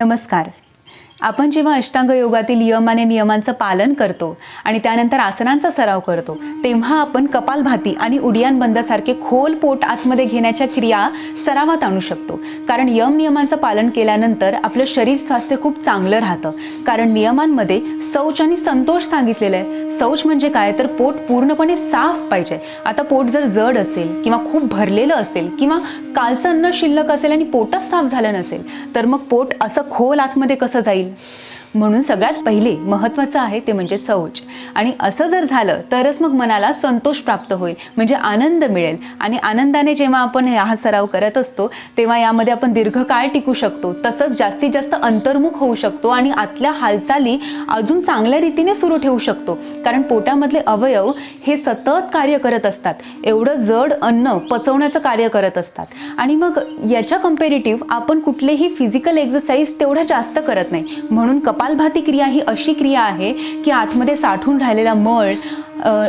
नमस्कार. आपण जेव्हा अष्टांग योगातील यम आणि नियमांचं पालन करतो आणि त्यानंतर आसनांचा सराव करतो तेव्हा आपण कपालभाती आणि उडियान बंदसारखे खोल पोट आतमध्ये घेण्याच्या क्रिया सरावात आणू शकतो. कारण यम नियमांचं पालन केल्यानंतर आपलं शरीर स्वास्थ्य खूप चांगलं राहतं. कारण नियमांमध्ये शौच आणि संतोष सांगितलेलं आहे. शौच म्हणजे काय? तर पोट पूर्णपणे साफ पाहिजे. आता पोट जर जड असेल किंवा खूप भरलेलं असेल किंवा कालचं अन्न शिल्लक असेल आणि पोटच साफ झालं नसेल तर मग पोट असं खोल आतमध्ये कसं जाईल? म्हणून सगळ्यात पहिले महत्त्वाचं आहे ते म्हणजे शौच आणि असं जर झालं तरच मग मनाला संतोष प्राप्त होईल म्हणजे आनंद मिळेल. आणि आनंदाने जेव्हा आपण हा सराव करत असतो तेव्हा यामध्ये आपण दीर्घकाळ टिकू शकतो. तसंच जास्तीत जास्त अंतर्मुख होऊ शकतो आणि आतल्या हालचाली अजून चांगल्या रीतीने सुरू ठेवू शकतो. कारण पोटामधले अवयव हे सतत कार्य करत असतात. एवढं जड अन्न पचवण्याचं कार्य करत असतात. आणि मग याच्या कम्पेरेटिव्ह आपण कुठलेही फिजिकल एक्सरसाइज तेवढा जास्त करत नाही. म्हणून कप कपालभाती क्रिया ही अशी क्रिया आहे की आतमध्ये साठून राहिलेला मळ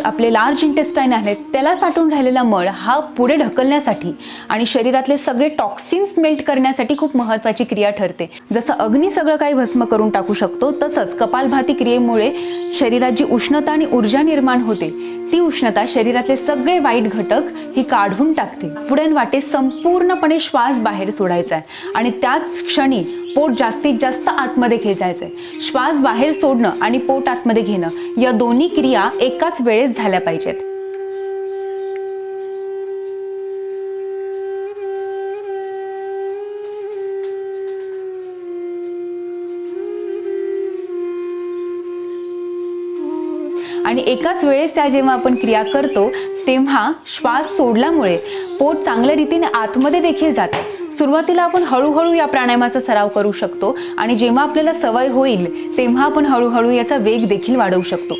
आपले लार्ज इंटेस्टाईन आहेत त्याला साठून राहिलेला मळ हा पुढे ढकलण्यासाठी आणि शरीरातले सगळे टॉक्सिन्स मेल्ट करण्यासाठी खूप महत्त्वाची क्रिया ठरते. जसं अग्नी सगळं काही भस्म करून टाकू शकतो तसंच कपालभाती क्रियेमुळे शरीरात जी उष्णता आणि ऊर्जा निर्माण होते ती उष्णता शरीरातले सगळे वाईट घटक ही काढून टाकते. पुढे वाटे संपूर्णपणे श्वास बाहेर सोडायचा आहे आणि त्याच क्षणी पोट जास्तीत जास्त आतमध्ये खेचायचं आहे श्वास बाहेर सोडणं आणि पोट आतमध्ये घेणं या दोन्ही क्रिया एकाच वेळेस झाल्या पाहिजेत. आणि एकाच वेळेस त्या जेव्हा आपण क्रिया करतो तेव्हा श्वास सोडल्यामुळे पोट चांगल्या रीतीने आतमध्ये देखील जाते. सुरुवातीला आपण हळूहळू या प्राणायामाचा सराव करू शकतो आणि जेव्हा आपल्याला सवय होईल तेव्हा आपण हळूहळू याचा वेग देखील वाढवू शकतो.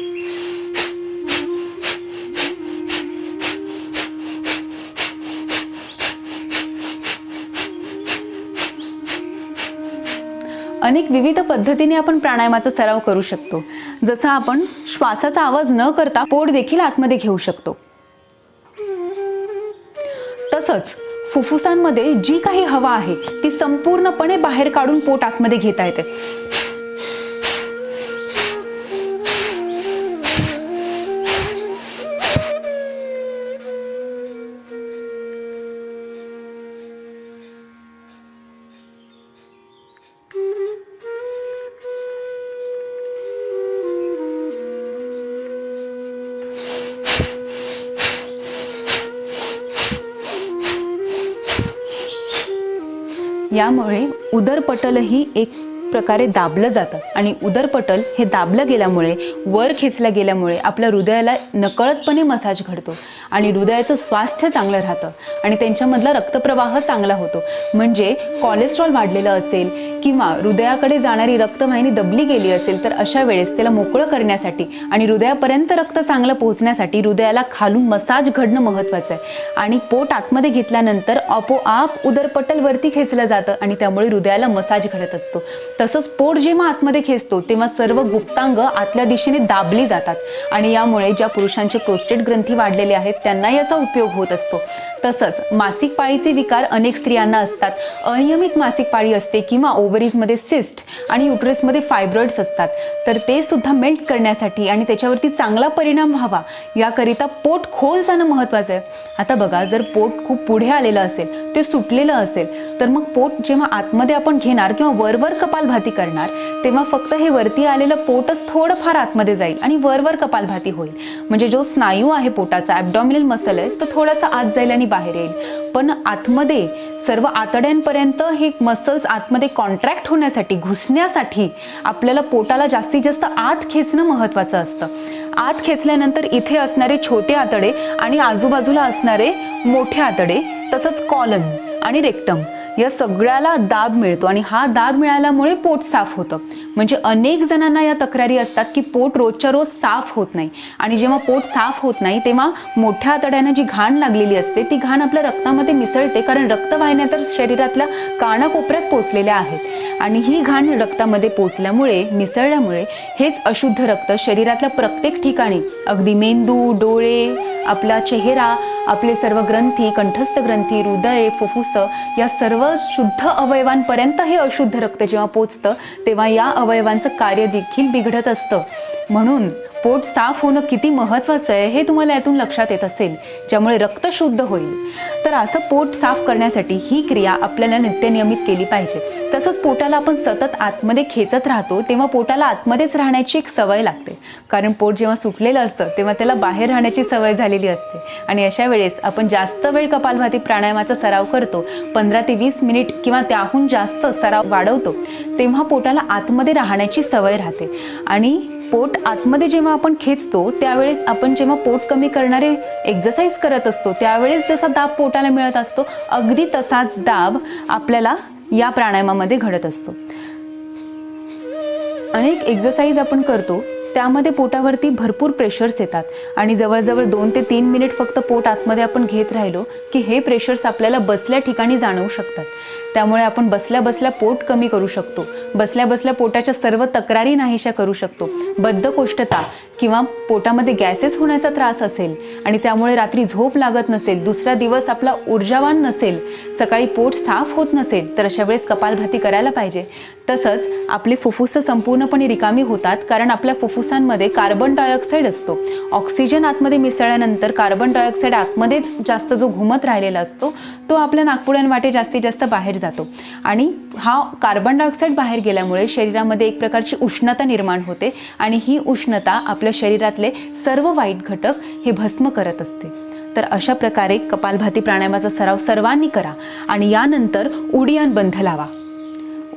अनेक विविध पद्धतीने आपण प्राणायामाचा सराव करू शकतो. जसं आपण श्वासाचा आवाज न करता पोट देखील आतमध्ये घेऊ शकतो. तसंच फुफ्फुसांमध्ये जी काही हवा आहे ती संपूर्णपणे बाहेर काढून पोट आतमध्ये घेता येते. यामुळे उदरपटलही एक प्रकारे दाबलं जातं. आणि उदरपटल हे दाबलं गेल्यामुळे वर खेचलं गेल्यामुळे आपल्या हृदयाला नकळतपणे मसाज घडतो. आणि हृदयाचं स्वास्थ्य चांगलं राहतं. आणि त्यांच्यामधला रक्तप्रवाह चांगला होतो. म्हणजे कॉलेस्ट्रॉल वाढलेलं असेल किंवा हृदयाकडे जाणारी रक्तवाहिनी दबली गेली असेल तर अशा वेळेस त्याला मोकळं करण्यासाठी आणि हृदयापर्यंत रक्त चांगलं पोहोचण्यासाठी हृदयाला खालून मसाज घडणं महत्त्वाचं आहे. आणि पोट आतमध्ये घेतल्यानंतर आपोआप उदरपटलवरती खेचलं जातं आणि त्यामुळे हृदयाला मसाज घडत असतो. तसंच पोट जेव्हा आतमध्ये खेचतो तेव्हा सर्व गुप्तांग आतल्या दिशेने दाबली जातात. आणि यामुळे ज्या पुरुषांचे प्रोस्टेट ग्रंथी वाढलेले आहेत त्यांना याचा उपयोग होत असतो. तसंच मासिक पाळीचे विकार अनेक स्त्रियांना असतात. अनियमित मासिक पाळी असते किंवा ओव्हरीजमध्ये सिस्ट आणि युट्रसमध्ये फायब्रॉइड्स असतात. तर ते सुद्धा मेल्ट करण्यासाठी आणि त्याच्यावरती चांगला परिणाम व्हावा याकरिता पोट खोल जाणं महत्त्वाचं आहे. आता बघा जर पोट खूप पुढे आलेलं असेल ते सुटलेलं असेल तर मग पोट जेव्हा आतमध्ये आपण घेणार किंवा वरवर कपालभाती करणार तेव्हा फक्त हे वरती आलेलं पोटच थोडंफार आतमध्ये जाईल आणि वरवर कपालभाती होईल. म्हणजे जो स्नायू आहे पोटाचा ॲबडॉमिनल मसल आहे तो थोडासा आत जाईल आणि बाहेर येईल. पण आतमध्ये सर्व आतड्यांपर्यंत हे मसल्स आतमध्ये कॉन्ट्रॅक्ट होण्यासाठी घुसण्यासाठी आपल्याला पोटाला जास्तीत जास्त आत खेचणं महत्त्वाचं असतं. आत खेचल्यानंतर इथे असणारे छोटे आतडे आणि आजूबाजूला असणारे मोठे आतडे तसंच कॉलन आणि रेक्टम या सगळ्याला दाब मिळतो आणि हा दाब मिळाल्यामुळे पोट साफ होतं. म्हणजे अनेक जणांना या तक्रारी असतात की पोट रोजच्या रोज साफ होत नाही. आणि जेव्हा पोट साफ होत नाही तेव्हा मोठ्या आतड्यांना जी घाण लागलेली असते ती घाण आपल्या रक्तामध्ये मिसळते कारण रक्तवाहिन्या तर शरीरातल्या कानाकोपऱ्यात पोचलेल्या आहेत. आणि ही घाण रक्तामध्ये पोचल्यामुळे मिसळल्यामुळे हेच अशुद्ध रक्त शरीरातल्या प्रत्येक ठिकाणी अगदी मेंदू डोळे आपला चेहरा आपले सर्व ग्रंथी कंठस्थ ग्रंथी हृदय फुफ्फुस या सर्व शुद्ध अवयवांपर्यंत हे अशुद्ध रक्त जेव्हा पोचतं तेव्हा या अवयवांचं कार्य देखील बिघडत असतं. म्हणून पोट साफ होणं किती महत्त्वाचं आहे हे तुम्हाला यातून लक्षात येत असेल ज्यामुळे रक्त शुद्ध होईल. तर असं पोट साफ करण्यासाठी ही क्रिया आपल्याला नित्यनियमित केली पाहिजे. तसंच पोटाला आपण सतत आतमध्ये खेचत राहतो तेव्हा पोटाला आतमध्येच राहण्याची एक सवय लागते. कारण पोट जेव्हा सुटलेलं असतं तेव्हा त्याला बाहेर राहण्याची सवय झालेली असते. आणि अशा वेळेस आपण जास्त वेळ कपालभाती प्राणायामाचा सराव करतो पंधरा ते वीस मिनिट किंवा त्याहून जास्त सराव वाढवतो तेव्हा पोटाला आतमध्ये राहण्याची सवय राहते. आणि पोट आतमध्ये जेव्हा आपण खेचतो त्यावेळेस आपण जेव्हा पोट कमी करणारे एक्झरसाईज करत असतो त्यावेळेस जसा दाब पोटाला मिळत असतो अगदी तसाच दाब आपल्याला या प्राणायामामध्ये घडत असतो. अनेक एक्झरसाईज आपण करतो त्यामध्ये पोटावरती भरपूर प्रेशर्स येतात. आणि जवळजवळ दोन ते तीन मिनिट फक्त पोट आतमध्ये आपण घेत राहिलो की हे प्रेशर्स आपल्याला बसल्या ठिकाणी जाणवू शकतात. त्यामुळे आपण बसल्या बसल्या पोट कमी करू शकतो. बसल्या बसल्या पोटाच्या सर्व तक्रारी नाहीशा करू शकतो. बद्धकोष्ठता किंवा पोटामध्ये गॅसेस होण्याचा त्रास असेल आणि त्यामुळे रात्री झोप लागत नसेल दुसरा दिवस आपला ऊर्जावान नसेल सकाळी पोट साफ होत नसेल तर अशा वेळेस कपालभाती करायला पाहिजे. तसंच आपली फुफ्फुसं संपूर्णपणे रिकामी होतात कारण आपल्या फुफ्फुसांमध्ये कार्बन डायऑक्साईड असतो. ऑक्सिजन आतमध्ये मिसळल्यानंतर कार्बन डायऑक्साईड आतमध्येच जास्त जो घुमत राहिलेला असतो तो आपल्या नागपुड्यांवाटे जास्तीत जास्त बाहेर जातो. आणि हा कार्बन डायऑक्साईड बाहेर गेल्यामुळे शरीरामध्ये एक प्रकारची उष्णता निर्माण होते आणि ही उष्णता आपल्या शरीरातले सर्व वाईट घटक हे भस्म करत असते. तर अशा प्रकारे कपालभाती प्राणायामाचा सराव सर्वांनी करा आणि यानंतर उडियान बंध लावा.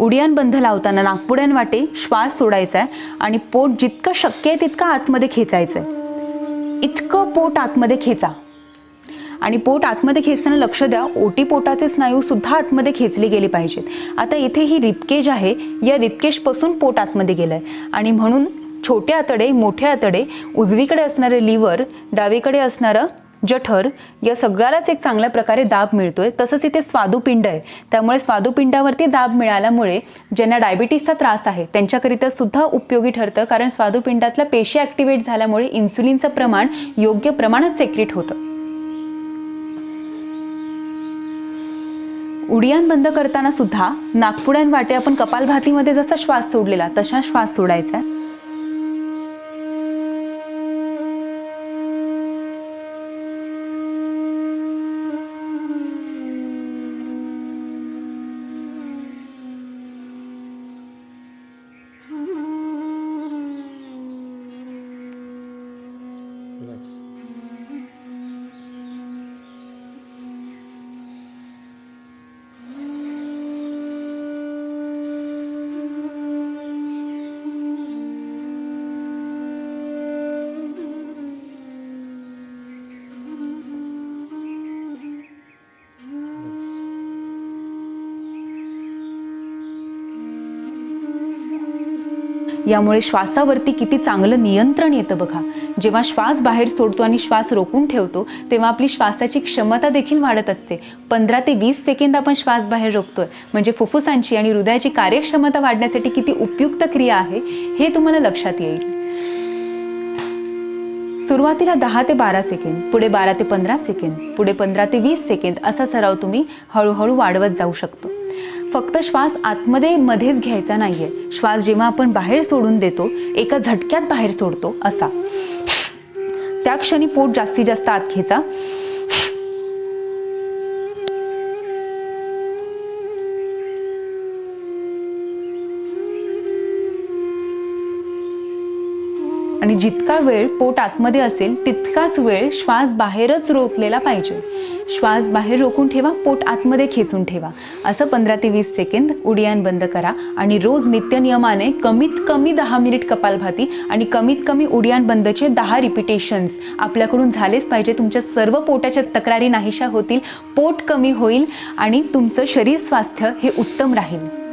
उडियान बंध लावताना नागपुड्यांवाटे श्वास सोडायचा आहे आणि पोट जितकं शक्य आहे तितकं आतमध्ये खेचायचं आहे इतकं पोट आतमध्ये खेचा. आणि पोट आतमध्ये खेचताना लक्ष द्या ओटी पोटाचे स्नायूसुद्धा आतमध्ये खेचले गेले पाहिजेत. आता इथे ही रिपकेज आहे या रिपकेजपासून पोट आतमध्ये गेलं आहे आणि म्हणून छोटे आतडे मोठे आतडे उजवीकडे असणारे लिव्हर डावीकडे असणारं जठर या सगळ्यालाच एक चांगल्या प्रकारे दाब मिळतोय. तसंच इथे स्वादुपिंड आहे. त्यामुळे स्वादुपिंडावरती दाब मिळाल्यामुळे ज्यांना डायबिटीसचा त्रास आहे त्यांच्याकरिता सुद्धा उपयोगी ठरतं. कारण स्वादुपिंडातल्या पेशी ॲक्टिवेट झाल्यामुळे इन्सुलिनचं प्रमाण योग्य प्रमाणात सेक्रेट होतं. उडियान बंद करताना सुद्धा नागपुड्यांवाटे आपण कपालभातीमध्ये जसा श्वास सोडलेला तसा श्वास सोडायचा यामुळे श्वासावरती किती चांगलं नियंत्रण येतं बघा. जेव्हा श्वास बाहेर सोडतो आणि श्वास रोखून ठेवतो तेव्हा आपली श्वासाची क्षमता देखील वाढत असते. पंधरा ते वीस सेकंद आपण श्वास बाहेर रोखतोय. म्हणजे फुफ्फुसांची आणि हृदयाची कार्यक्षमता वाढण्यासाठी किती उपयुक्त क्रिया आहे हे तुम्हाला लक्षात येईल. सुरुवातीला दहा ते बारा सेकंद पुढे बारा ते पंधरा सेकंद पुढे पंधरा ते वीस सेकंद असा सराव तुम्ही हळूहळू वाढवत जाऊ शकतो. फक्त श्वास आतमध्ये मध्येच घ्यायचा नाहीये. श्वास जेव्हा आपण बाहेर सोडून देतो एका झटक्यात बाहेर सोडतो असा. त्या क्षणी पोट जास्तीत जास्त आत घ्यायचा. आणि जितका वेळ पोट आतमध्ये असेल तितकाच वेळ श्वास बाहेरच रोखलेला पाहिजे. श्वास बाहेर रोखून ठेवा पोट आतमध्ये खेचून ठेवा. असं पंधरा ते वीस सेकंद उडियान बंद करा आणि रोज नित्यनियमाने कमीत कमी दहा मिनिट कपालभाती आणि कमीत कमी उडियान बंदचे दहा रिपिटेशन्स आपल्याकडून झालेच पाहिजे. तुमच्या सर्व पोटाच्या तक्रारी नाहीशा होतील पोट कमी होईल आणि तुमचं शरीर स्वास्थ्य हे उत्तम राहील.